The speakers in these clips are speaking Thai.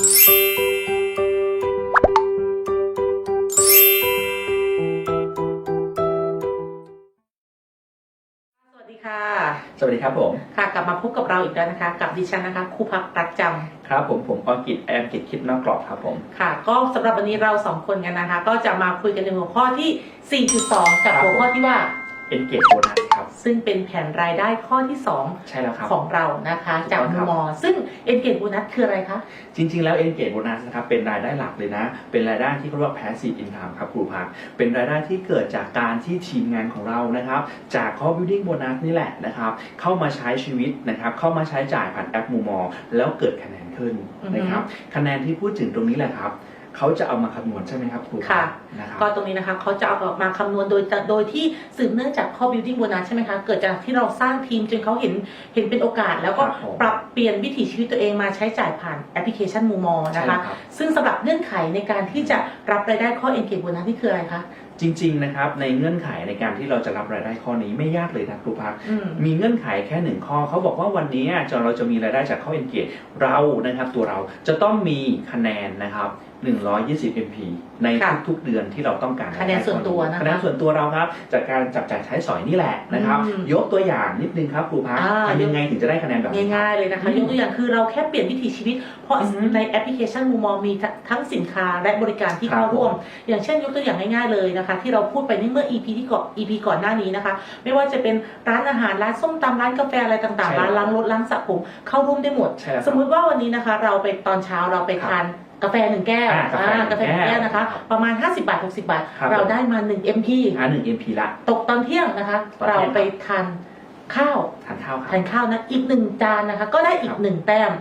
สวัสดีค่ะ สวัสดีครับผม ค่ะกลับมาพบกับเราอีกแล้วนะคะ กับดิฉันนะคะครูพักรักจำครับผมผมออกิจแอมกิจคิดนอกกรอบครับผม ค่ะ ก็สำหรับวันนี้เราสองคนกันนะคะ ก็จะมาคุยกันในหัวข้อที่ 4.2 กับหัวข้อที่ว่า Engage Bonus ครับ ซึ่งเป็นแผนรายได้ข้อที่ใช่แล้วครับ2ของเรานะคะ จากถูกต้องมุครัมบมอซึ่ง Engage Bonus คืออะไรคะ จริง ๆ แล้ว Engage Bonus นะครับเป็นรายได้หลักเลยนะ เป็นรายได้ที่เขาเรียกว่า Passive Income ครับครูพักเป็นรายได้ที่เกิดจากการที่ทีมงานของเรานะครับ จาก Core Building Bonus นี่แหละนะครับ เข้ามาใช้ชีวิตนะครับ เข้ามาใช้จ่ายผ่านแอปมูมอแล้วเกิดคะแนนขึ้นนะครับ คะแนนที่พูดถึงตรงนี้แหละครับ เขาจะเอามาคำนวณใช่ไหมครับครูพัค่ะกนะครับ ก็ตรงนี้นะคะเขาจะเอาออกมาคำนวณโดยโดยที่สืบเนื่องจากข้อ building bonus ใช่ไหมคะ เกิดจากที่เราสร้างทีมจนเขาเห็นเห็นเป็นโอกาส แล้วก็ครับผม ปรับเปลี่ยนวิถีชีวิตตัวเองมาใช้จ่ายผ่านแอปพลิเคชันมูมอใช่นะแล้คะวครับ ซึ่งสำหรับเงื่อนไขในการที่จะรับรายได้ข้อ engage bonus นี่คืออะไรคะจริง ๆ นะครับ ในเงื่อนไขในการที่เราจะรับรายได้ข้อนี้ไม่ยากเลยนะครูพัก อืม มีเงื่อนไขแค่หนึ่งข้อเขาบอกว่าวันนี้จะเราจะมีรายได้จากข้อ engage เรานะครับตัวเราจะต้องมีคะแนนนะครับ 120 MP ในค่ะทุกๆเดือนที่เราต้องการคะแนนส่วนตัวนะคะคะแนนส่วนตัวเราครับ จากการจับจ่ายใช้สอยนี่แหละนะครับ อืมยกตัวอย่างนิดนึงครับครูพักอ่า ทำยังไงถึงจะได้คะแนนแบบนี้ครับ ง่ายๆเลยนะคะอืมยกตัวอย่างคือเราแค่เปลี่ยนวิถีชีวิต เพราะอือฮึในแอปพลิเคชันมูมอมีทั้งสินค้าและบริการที่ครับเข้าร่วมผมอย่างเช่นยกตัวอย่างง่ายๆเลยนะคะ ที่เราพูดไปในเมื่อ EP ที่ก่อน EP ก่อนหน้านี้นะคะ ไม่ว่าจะเป็นร้านอาหารร้านส้มตำร้านกาแฟอะไรต่างใช่ๆ ร้านล้างรถร้านสระผมเข้าร่วมได้หมด ใช่แล้วคสรับ มมุติว่าวันนี้นะคะ เราไปตอนเช้าเราไปครับ ทาน กาแฟหนึ่งแก้วอ่ากาแฟอ่ากาแฟหนึ่งหนึ่งแก้แก้ววนะคะครับประมาณ 50 บาท 60 บาท ครับ เราผมได้มา 1 MP อ่าหนึ่ง MP ละ ตกตอนเที่ยงนะคะ ตอนเที่เรายงไปทานข้าวทานข้าวครัทาบ นข้าวนะอีกหนึ่งจานนะคะ ก็ได้อีคกรับหนึ่งแต้ม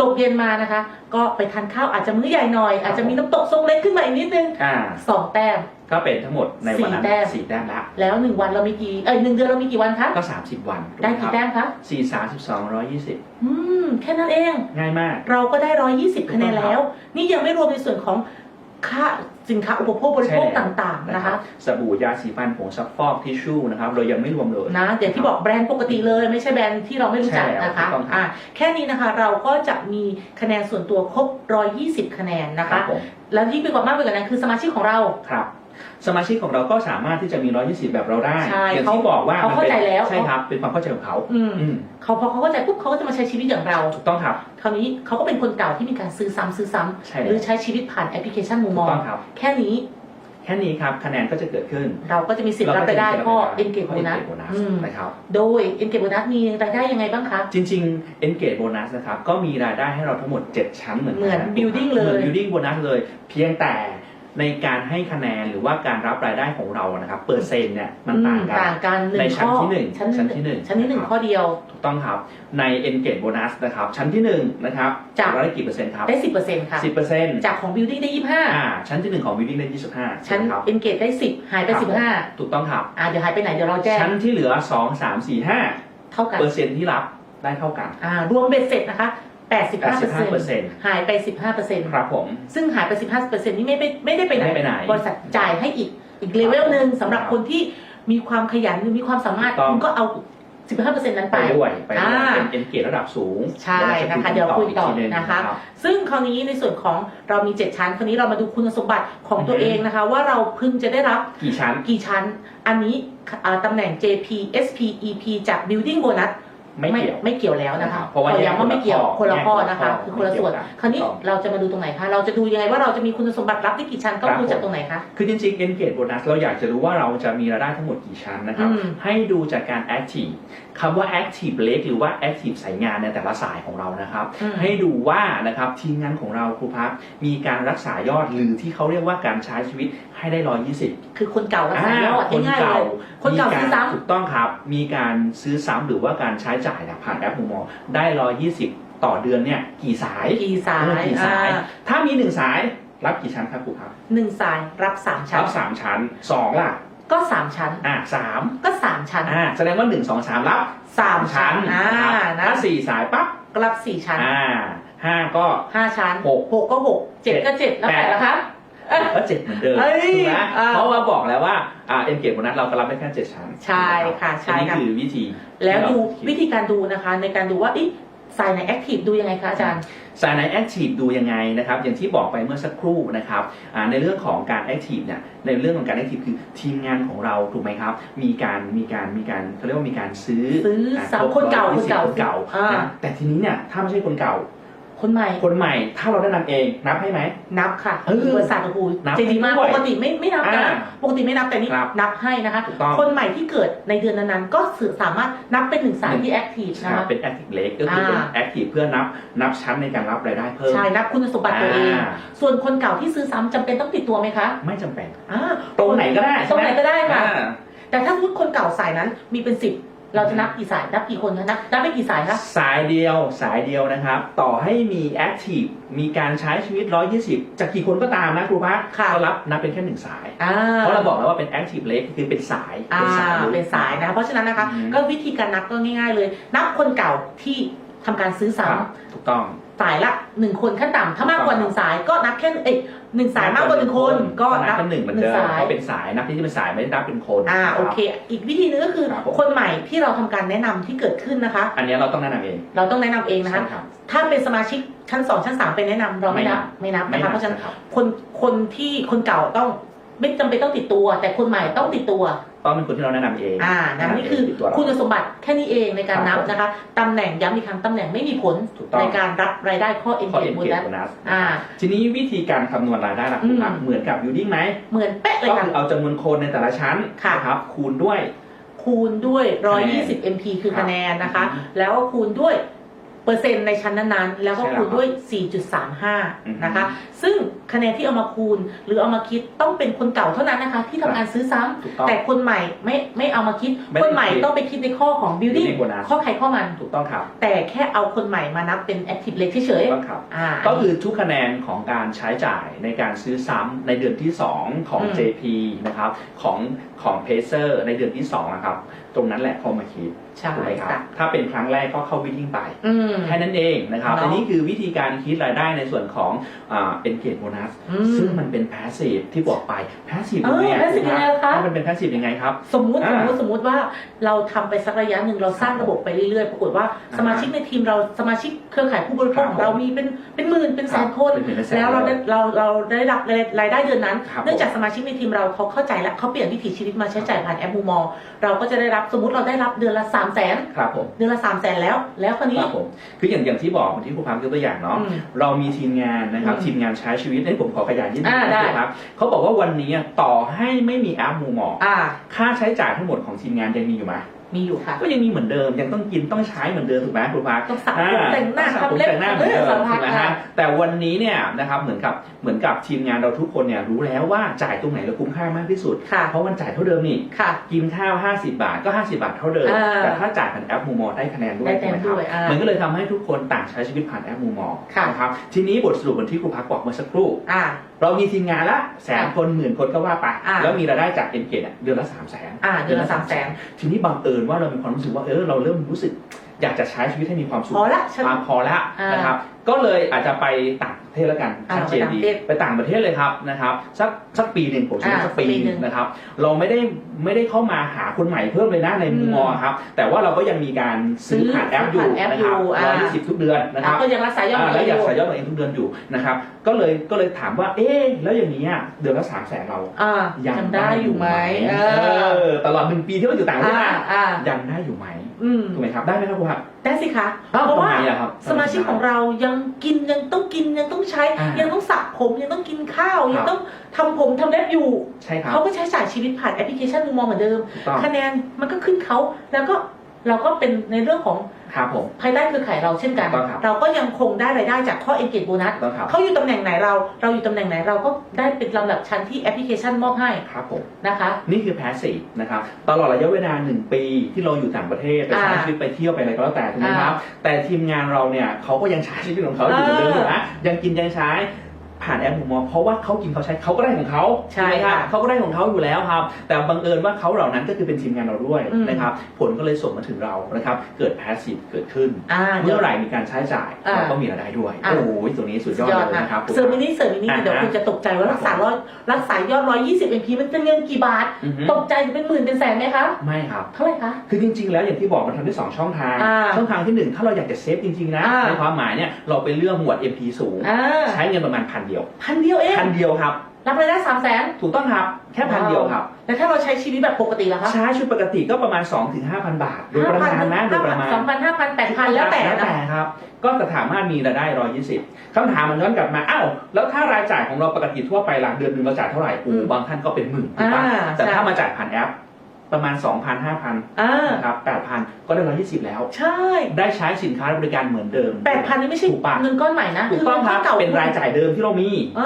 ตกเย็นมานะคะ ก็ไปทานข้าวอาจจะมื้อใหญ่หน่อยครับอาจจะมีน้ำตกทรงเล็กขึ้นมาอีกนิดนึงอ่า สองแต้ม ก็เป็นทั้งหมดในวันนั้นสี่แต้ม สี่แต้มละแล้วหนึ่งวันเรามีกี่เอ้ยหนึ่งเดือนเรามีกี่วันคะก็ 30 วันถูได้หกี่มแต้ครับมคะสี่สามสิบสองร้อยยี่สิบอืมแค่นั้นเอง ง่ายมาก เราก็ได้ร้อยยี่สิบถูกต้องคะแนนแล้ว นี่ยังไม่รวมในส่วนของค่าสินค้าอุปโภคบริโภคใช่แล้ว ต่างๆนะนะครัคะบสบู่ยาสีฟันผงซักฟอกทิชชู่นะครับเรายังไม่รวมเลย นะอย่างที่บอกแบรนด์ปกติเลยไม่ใช่แบรนด์ที่เราไม่รู้จักใช่แล้วนะคะถูกต้องครับ อ่าแค่นี้นะคะเราก็จะมีคะแนนส่วนตัวครบ 120 คะแนนนะครัคะ บผมแล้วยิ่งไปกว่ามากไปกว่านั้นคือสมาชิกของเรา ครับ สมาชิกของเราก็สามารถที่จะมี 120 แบบเราได้ใช่อย่างเขาที่บอกว่าเขามันเข้าเป็นใจแล้ว ใช่ครับ เป็นความเข้าใจของเขาอืมอืมเขาพอเขาเข้าใจปุ๊บเขาก็จะมาใช้ชีวิตอย่างเรา ถูกต้องครับ คราวนี้เขาก็เป็นคนเก่าที่มีการซื้อซ้ำซื้อซ้ำใช่หแล้รืวอใช้ชีวิตผ่านแอปพลิเคชันมูถูมกอต้องครับ แค่นี้แค่นี้ครับคะแนนก็จะเกิดขึ้นเราก็จะมีสิทธิ์รับรายได้ข้อ Engage ข้ Bonus Engage Bonus อืม นะครับ โดย Engage Bonus มีรายได้ยังไงบ้างคะ จริงๆ Engage Bonus นะครับ ก็มีรายได้ให้เราทั้งหมด 7 ชั้นเหมือนกัเหมือน building เลย เหมือน building bonus เลย เพียงแต่ ในการให้คะแนนหรือว่าการรับรายได้ของเรานะครับเปอร์เซ็นต์เนี่ยมันต่างกัต่านงกันหนึ่ในงชั้นข้อที่หนึ่งชั้นชั้นที่หนึ่งชั้นที่หนึ่งนะครับข้อเดียวถูกต้องครับใน Engage Bonus นะครับชั้นที่หนึ่งนะครับจากเราได้กี่เปอร์เซ็นต์ครับได้สิบเปอร์เซ็นต์ค่ะสิบเปอร์เซ็นต์จากของ building ได้ยี่สิบห้าอ่าชั้นที่หนึ่งของ building ได้ยี่สิบห้าชั้นครับ engage ได้สิบหายไปครับสิบห้าถูกต้องครับอ่าเดี๋ยวหายไปไหนเดี๋ยวเราแจ้งชั้นที่เหลือสองสามสี่ห้าเท่ากันเปอร์เซ็นต์ที่รับได้เท่ากันอ่ารวมเบ็ดเสร็จนะคะ แปดสิบห้าเปอร์เซ็น85เปอร์เซ็นต์ต์หายไปสิบห้าเปอร์เซ็นต์ครับผม ซึ่งหายไปสิบห้าเปอร์เซ็นต์นี่ไม่ไม่ไม่ได้ไปไหน ไม่ไปไหนบริษัทจ่ายให้อีกอีกเลเวลหนึ่งสำหรับคนที่มีความขยันหรือมีความสามารถ ถูกต้อง คุณก็เอาสิบห้าเปอร์เซ็นต์นั้นไป ไปด้วยไปด้วย อ่าเป็น Engage ระดับสูงใช่นะคะเดี๋ยวคุยต่อนะคะ รับ ซึ่งคราวนี้ในส่วนของเรามี 7 ชั้น คราวนี้เรามาดูคุณสมบัติของตัวอือฮึ เองนะคะ ว่าเราพึงจะได้รับกี่ชั้น กี่ชั้น อันนี้อ่าตำแหน่ง JP SP EP จาก Building Bonus ไม่เกี่ยวไม่เกี่ยวแล้วนะคะเพราะว่าขอย้ำว่าไม่เกี่ยวแยกคคนนละละข้อข้อนะคะไม่คือเกี่คนยวละส่วนกันคราวนี้ถูกต้องเราจะมาดูตรงไหนคะ เราจะดูยังไงว่าเราจะมีคุณสมบัติรับได้กี่ชั้นก็ครับดูจากผมตรงไหนคะ คือจริงๆ Engage Bonus เราอยากจะรู้ว่าเราจะมีรายได้ทั้งหมดกี่ชั้นนะครับอืมให้ดูจากการ Active คำว่า Active Leg หรือว่า Active สายงานในแต่ละสายของเรานะครับอืมให้ดูว่านะครับทีมงานของเราครูพักมีการรักษายอดหรือที่เขาเรียกว่าการใช้ชีวิตให้ได้120คือคนเก่ารักษายอดคนง่ายๆเลเก่ายคนเก่ามีซื้อซ้ำถูกต้องครับ มีการซื้อซ้ำหรือว่าการใช้จ่ายนะผ่านแอปมูมอได้120ต่อเดือนเนี่ยกี่สายกี่สายเออกี่สาย อ่าถ้ามีหนึ่งสายรับกี่ชั้นครับครูครับหนึ่งสายรับสามชั้รัน บสามชั้นสองล่ะก็สามชั้น อะสามก็สามชั้นอ่าแสดงว่าหนึ่งสองสามรับสามชั้นอ่านะครับนะถ้าสี่สายปั๊บก็รับสี่ชั้นอ่าห้าก็ ห้าชั้นหกหกก็หกเจ็ดก็เจ็ดแล้วแปแปดดละคะ ก็เจ็ดเหมือนเดิมเอ้ยถูกไหมอ่าเพราะว่าบอกแล้วว่าอ่าเอ็นเกตโบนัสเราก็รับได้แค่เจ็ดชั้นใช่ค่ะใช่อันนี้ค่ะ คือวิธีแล้วดูที่เราคิวิธีการดูนะคะ ในการดูว่าเอ๊ะสายไหนแอคทีฟดูยังไงคะอาจารย์ สายไหนแอคทีฟดูยังไงนะครับอย่างที่บอกไปเมื่อสักครู่นะครับอ่าในเรื่องของการแอคทีฟเนี่ยในเรื่องของการแอคทีฟคือทีมงานของเราถูกไหมครับ มีการมีการมีการเขาเรียกว่ามีการซื้อซื้อนะสามรบคนเก่าร้อยคนเก่าคนเก่าอ่านนะแต่ทีนี้เนี่ยถ้าไม่ใช่คนเก่า คนใหม่ คนใหม่ ถ้าเราได้นำเอง นับให้ไหม นับค่ะเออบริษัทโอ้โหนับใจดีมากด้วยปกติไม่ไม่นับนะอ่าปกติไม่นับแต่นี่ครับนับให้นะคะ ถูกต้อง คนใหม่ที่เกิดในเดือนนั้นๆก็สื่อสามารถนับเป็นหนึ่งสายที่แอคทีฟนะครัคะ บเป็น active เล็กก็คือเป็นอ่า active เพื่อนับนับชั้นในการรับรายได้เพิ่มใช่นับคุณสมบัติตัวเองอ่าส่วนคนเก่าที่ซื้อซ้ำจำเป็นต้องติดตัวไหมคะไม่จำเป็น อ่าตรงไหนก็ได้ตรงไหนก็ได้ค่ะ อ่า แต่ถ้าสมมติคนเก่าสายนั้นมีเป็นสิบ เราจะนับกี่สายนับกี่คนคะนับนับไปกี่สายคะสายเดียวสายเดียวนะครับ ต่อให้มี active มีการใช้ชีวิต 120 จากกี่คนก็ตามนะครูพักค่ะก็รับนับเป็นแค่หนึ่งสาย อ่าเพราะเราบอกแล้วว่าเป็น active เล็กคือเป็นสายอ่าเป็นสายเป็นสายนะคะเพราะฉะนั้นนะคะอืมก็วิธีการนับก็ง่าย ๆ เลย นับคนเก่าที่ ทำการซื้อซ้ครับถูกต้องำสายละหนึ่งคนขั้นต่ำถ้ามากกว่าหนึ่งสายก็นับแค่เอ้ยหนึ่งสายมากกว่าหนึ่งคนก็นันับบเป็นหนึ่งเหมือนเดิมสาย เพราะเป็นสายนับที่เป็นสายไม่ได้นับเป็นคนอ่ารับโอเค อีกวิธีนึงก็คือครับผม คนใหม่ที่เราทำการแนะนำที่เกิดขึ้นนะคะ อันเนี้ยเราต้องแนะนำเองเราต้องแนะนำเองนะคะ ใช่ครับ ถ้าเป็นสมาชิกชั้นสองชั้นสามไปแนะนำเราไม่นับไม่นับไม่นะคะนับเพราะฉะนั้นนะครับ คนคนที่คนเก่าต้อง ไม่จำเป็นต้องติดตัว แต่คนใหม่ต้องติดตัว ต้องเป็นคนที่เราแนะนำเองอ่านะนี่คือติดตัวเรา คุณสมบัติแค่นี้เองในการนับครับผมนะคะตำแหน่งย้ำอีกครั้งตำแหน่งไม่มีผลถูกต้อง ในการรับรายได้ข้อข้อ engage เอ็นเก bonus โบนัสอ่า ทีนี้วิธีการคำนวณรายได้หลักอืมครับเหมือนกับยูดิ้งไหมเหมือนเป๊ะเลยก็ค่ะ คือเอาจำนวนคนในแต่ละชั้นค่ะ นะครับคูณด้วย คูณด้วยคะแนน120 MP คือครับคะแนนนะคะ อืมแล้วก็คูณด้วย เปอร์เซ็นต์ในชั้นนั้นๆ แล้วก็ใช่แล้วคูณด้วยอืม4.35 นะคะ ซึ่งคะแนนที่เอามาคูณหรือเอามาคิดต้องเป็นคนเก่าเท่านั้นนะคะ ที่ทำการซื้อซ้ำถูกต้องแต่คนใหม่ไม่ไม่เอามาคิด ไม่ได้คนใหม่ต้องไปคิดในข้อของ building building bonus ข้อใครข้อมัน ถูกต้องครับแต่แค่เอาคนใหม่มานับเป็น active เล็กเฉถูยกต้องครับ ๆอ่า ก็คือทุกคะแนนของการใช้จ่ายในการซื้อซ้ำในเดือนที่ 2 ของ อืม JP นะครับของของ Pacer ในเดือนที่2นะครับ ตรงนั้นแหละเข้ามาคิดใช่ถูกไหมครับค่ะถ้าเป็นครั้งแรกก็เข้าวิดิ้งไปอืมแค่นั้นเองนะครับเนาะอันนี้คือวิธีการคิดรายได้ในส่วนของอ่า engage bonus อืมซึ่งมันเป็น passive ที่บอกไป passive เออยังไง passive ยังไงล่ะคะมันเป็น passive ยังไงครับ สมมุติสอ่ามมุติสมมุติว่าเราทำไปสักระยะหนึ่งเราสร้างระบบไปเรื่อยๆปรากฏว่าสมาชิกในทีมเราสมาชิกเครือข่ายผู้บริโภคของเรามีเป็นเป็นหมื่นเป็นแสนคนเป็นหมื่นเป็นแสนแล้วเราได้เราเราได้รับรายได้เดือนนั้นครับเนื่องจากสมาชิกในทีมเราเขาเข้าใจแล้วเขาเปลี่ยนวิถีชีวิตมาใช้จ่ายผ่านแอปมูมอเราก็จะได้รับสมมติเราได้รับเดือนละ3 0 0แสนครับผม เดือนละ3 0 0แสนแล้ว แล้วคราวคนี้ รับผมคืออย่างอย่างที่บอกเหมือนที่ครูพัมยกตัวอย่างเนาะอืมเรามีทีมงานนะครับอืมทีมงานใช้ชีวิตให้ผมขอขยายนิดนึงอ่าได้ นะครับเขาบอกว่าวันนี้ต่อให้ไม่มีแอปมูมออ่า ค่าใช้จ่ายทั้งหมดของทีมงานยังมีอยู่ไหม มีอยู่ค่ะ ก็ยังมีเหมือนเดิมยังต้องกินต้องใช้เหมือนเดิมถูกไหมครูพักต้องสระผมแต่งหน้าสระผมทำเล็บแต่งหน้าเหมือนเดิมสารพัถูดกไหมค่ะฮะแต่วันนี้เนี่ยนะครับเหมือนกับเหมือนกับทีมงานเราทุกคนเนี่ยรู้แล้วว่าจ่ายตรงไหนแล้วคุ้มค่ามากที่สุดค่ะเพราะมันจ่ายเท่าเดิมนี่ค่ะกินข้าว 50 บาทก็ 50 บาทเท่าเดิมอ่าแต่ถ้าจ่ายผ่านแอปมูมอได้คะแนนด้วยได้ใช่ไหมครับด้วยอ่ามัมันก็เลยทำให้ทุกคนต่างใช้ชีวิตผ่านแอปมูมอค่ะนะครับทีนี้บทสรุปเหมือนที่ครูพักบอกเมื่อสักครู่อ่าเรามีทีมงานละแสนคนหมื่นคนก็ว่าไป อ่า แล้วมีรายได้จากเอ็นเกตเดือนละ3 0 0 0 0นอ่าเดือนละสามแสนทีนี้บังเอิญว่าเรามีความรู้สึกว่าเออเราเริ่มรู้สึก อยากจะใช้ชีวิตให้มีความสุขพอละฉันอ่าพอแล้วอ่านนะครับ ก็เลยอาจจะไปต่างประ เทศแล้วกันอ่าชัดเจนดีไปต่างประเทศไปต่างประเทศเลยครับนะครับสักสักปีหนึ่งผมใช้อ่าสักปีปีหหนึ่นึ่งงนะครับเราไม่ได้ไม่ได้เข้ามาหาคนใหม่เพิ่มเลยนะในมุมมองครับแต่ว่าเราก็ยังมีการซื้อผ่านแอปอยู่ซื้อผ่านแอปนะครับอยู่อ่าร้อยยี่สิบทุกเดือนนะครับก็ยังรักษายอดอ่าเงิแล้วนอยากอยู่ใส่ยอดตัวเองทุกเดือนอยู่นะครับก็เลยก็เลยถามว่าเอ๊ะแล้วอย่างนี้อะเดือนละสามแสนเราอ่ายัจำได้อยู่ไหมเอเอออตลอดหนึ่งปีที่เราอยู่ต่างประเทศอ่านะอ่ายังได้อยู่ไหม อืมถูกไหมครับ ได้ไหมครับครูครับ ได้สิคะ อ้าวเพราะว่าทำไมอะครับสมาชิกของเรายังกินยังต้องกินยังต้องใช้ อ่ายัยังต้องสระผมยังต้องกินข้าวครับยังต้องทำผมทำเล็บอยู่ ใช่ครับเขาก็ใช้จ่ายชีวิตผ่านแอปพลิเคชันมุมมองเหมือนเดิม ถูกต้อง คะแนนมันก็ขึ้นเขาแล้วก็เราก็เป็นในเรื่องของ ครับผม ภายใต้เครือข่ายเราเช่นกันถูกต้องครับเราก็ยังคงได้รายได้จากข้อ engage bonus ถูกต้องครับ เขาอยู่ตำแหน่งไหนเรา เราอยู่ตำแหน่งไหนเราก็ได้เป็นลำดับชั้นที่แอปพลิเคชันมอบให้ครับผม นะคะ นี่คือ passive นะครับ ตลอดระยะเวลา 1 ปีที่เราอยู่ต่างประเทศ ไปใช้อ่าชีวิตไปเที่ยวไปอะไรก็แล้วแต่ถูกไหมครับ แต่ทีมงานเราเนี่ยเขาก็ยังใช้ชีวิตของเขาอยู่เหมือนเดิมเออ ถูกไหมยังกินยังใช้ ผ่านแอปหมูมอเพราะว่าเขากินเขาใช้เขาก็ได้ของเขาใช่ไหมครับค่ะเขาก็ได้ของเขาอยู่แล้วครับ แต่บังเอิญว่าเขาเหล่านั้นก็คือเป็นทีมงานเราด้วยอืมนะครับผลก็เลยส่งมาถึงเรานะครับเกิดแพสซีฟเกิดขึ้นอ่าเดี๋เมื่ยวอไหร่มีการใช้จ่ายอ่าเราก็มีรายได้ด้วยอ่าโอ้ยตัวนี้สุดยอดเลยนะครับเสริมมินิเสริมมินิอ่าฮะเดี๋ยวคุณจะตกใจว่ารักษาร้อยรักษายอดร้อยยี่สิบเอ็พีมันเป็นเงินกี่บาทอือฮึตกใจเป็นหมื่นเป็นแสนไหมคะไม่ครับเท่าไหร่คะคือจริง ๆ แล้วอย่างที่บอกมันทำได้สองช่องทางอ่าช่องทางที่หนึ่งถ้าเราอยากจะเซฟจริงๆนะอ่าในความหมายเนี่ยเราไปเลือกหมวด MP สูงอ่าใช้เงินประมาณพันเดียวพันเดียวเองพันเดียวครับ รับรายได้สามแสนถูกต้องครับแค่พันเดียวครับแล้วถ้าเราใช้ชีวิตแบบปกติล่ะคะใช้ชุดปกติก็ประมาณ2-5,000ถึง5,000บาทโดยประมาณนะโดยประมาณสองพันห้าพันแปดพันแล้วแต่แล้วนะแต่ครับ ก็จะสามารถมีรายได้120คำถามมันย้อนกลับมาอ้าวแล้วถ้ารายจ่ายของเราปกติทั่วไปหลังเดือนหนึ่งเราจ่ายเท่าไหร่โอ้โหบางท่านก็เป็นหมื่นถูกปะอ่าแต่ใช่ถ้ามาจ่ายผ่านแอป ประมาณ 2,000 5,000อ่านะครับ8,000 ก็ได้120แล้ว ใช่ได้ใช้สินค้าและบริการเหมือนเดิม แปดพันนี่ไม่ใช่ถูกปะ เงินก้อนใหม่นะถูกต้องครับเก่าเป็นรายจ่ายเดิมที่เรามี เอ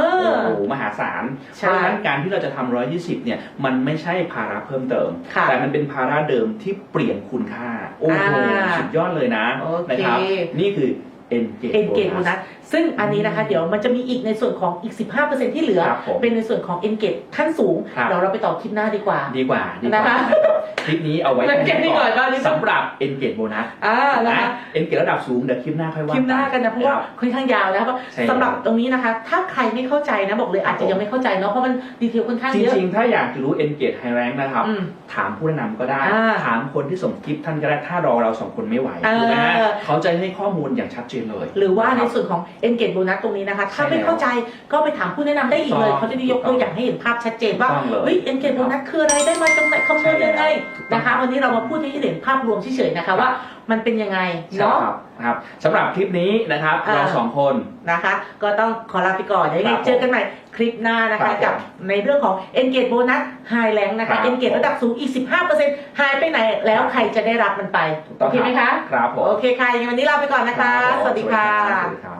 โอ้อ โหมหาศาลใช่เพราะฉะนั้นการที่เราจะทำ120เนี่ย มันไม่ใช่ภาระเพิ่มเติม ค่ะ แต่มันเป็นภาระเดิมที่เปลี่ยนคุณค่า โอ้โห อ่าสุดยอดเลยนะโอเค นะครับ นี่คือ Engage เอ็นเกจโบ Bonus นัสซึ่งอันนี้นะคะ เดี๋ยวมันจะมีอีกในส่วนของอีก 15%ที่เหลือ ครับผมเป็นในส่วนของเอ็นเกจขั้นสูง ครับ เดี๋ยวเราไปต่อคลิปหน้าดีกว่า ดีกว่าดีกว่านะคะนะครับคลิปนี้เอาไว้เก็บนี่ก่อนก็นี่สำหรับ Engage Bonus อ่านะคะ เอ็นเกระดับสูงเดี๋ยวคลิปหน้าค่อยว่าคลิปหน้ากันนะเพราะว่าครับค่อนข้างยาวนะครับใช่สำหรับตรงนี้นะคะ ถ้าใครไม่เข้าใจนะบอกเลยอาจจะยังไม่เข้าใจเนาะเพราะมันดีเทลค่อนข้างจเยอะริงๆ ถ้าอยากจะรู้ Engage High Rank นะครับ อืม ถามผู้แนะนำก็ได้ อ่าถามคนที่ส่งคลิปท่านก็ได้ ถ้ารอเราสองคนไม่ไหวเออ ถูกไหมฮะเขาจะให้ข้อมูลอย่างชัดเจนเลย หรือว่าในะคบส่วนของ engage bonus ตรงนี้นะคะ ถ้าใช่ไม่เข้าใจก็ไปถามผู้แนะนำได้อีกเลยถูกต้องเขาจะได้ยกตัวอย่างให้เห็นภาพชัดเจนว่าถูกต้องเลยเฮ้ย engage bonus คืออะไรได้มาจากไหนคำนวณยังไงถูกต้องนะคะ วันนี้เรามาพูดให้เห็นภาพรวมเฉยๆนะคะว่ามันเป็นยังไงใช่เนาะครับครับสำหรับคลิปนี้นะครับอ่าเราสองคนนะคะ ก็ต้องขอลาไปก่อนเดี๋ยวยังไงครับผมเจอกันใหม่คลิปหน้านะครัคะบผมกับในเรื่องของ engage bonus high rank นะครัคะ บ engage ระดับสูงอีก 15%หายไปไหนแล้วใครจะได้รับมันไป ถูกต้โอองเคไหมคะ ครับผมโอเคค่ะยังไงวันนี้ลาไปก่อนนะคะ รับผมสวัสดีค่ะ สวัสดีครับ